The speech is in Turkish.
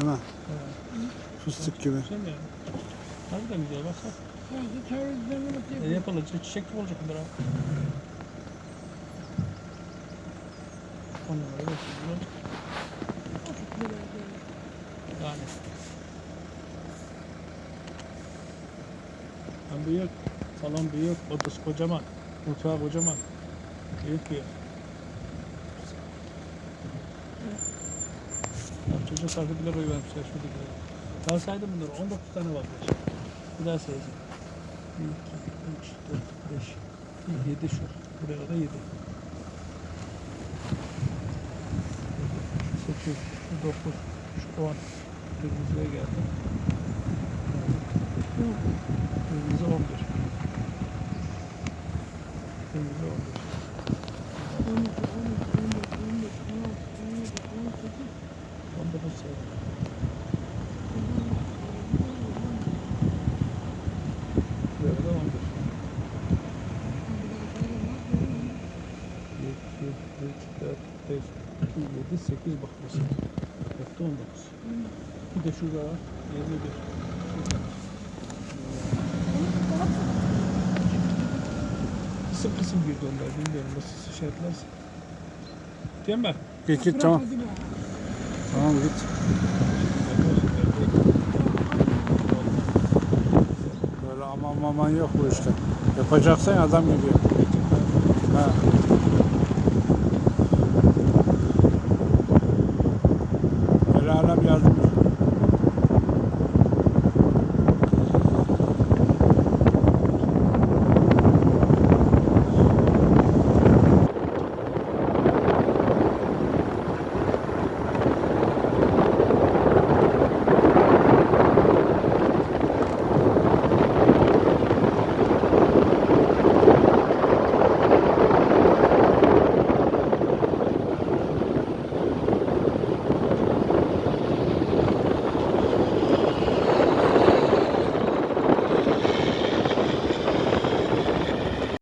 Değil mi? Evet. Fıstık gibi. Güzel yani. Harbiden güzel baksana. E, bakıyor. yapılır. Çiçek gibi olacak bunlar abi. On numara beş yüz olacak. Yani. Hem büyük, salon büyük, odası kocaman, mutfağı kocaman. Büyük bir yer. Çocuk bile koyuvermişler şu dikleri. Daha saydım bunları, 19 tane var. Bir daha sayacağım. 1, 2, 3, 4, 5, 7 şu. Buraya da 7. 8, 9, şu 10. Kırmızıya geldi. Kırmızı 11. Kırmızı 11. 12, 13, 14, 15, 16, 17, 18. 19 saydım. Buraya da 11. 1, 2, 3, 4, 5, 6, 7, 8 bak mesela. Hepsi 19. Bir de şurada var. 21. Kısım kısım girdi onlar. Bilmiyorum nasıl şey etmez. Değil mi? Git tamam. Tamam git. Böyle aman maman yok bu işte. Yapacaksan adam gibi. Ha. beraber yazdım.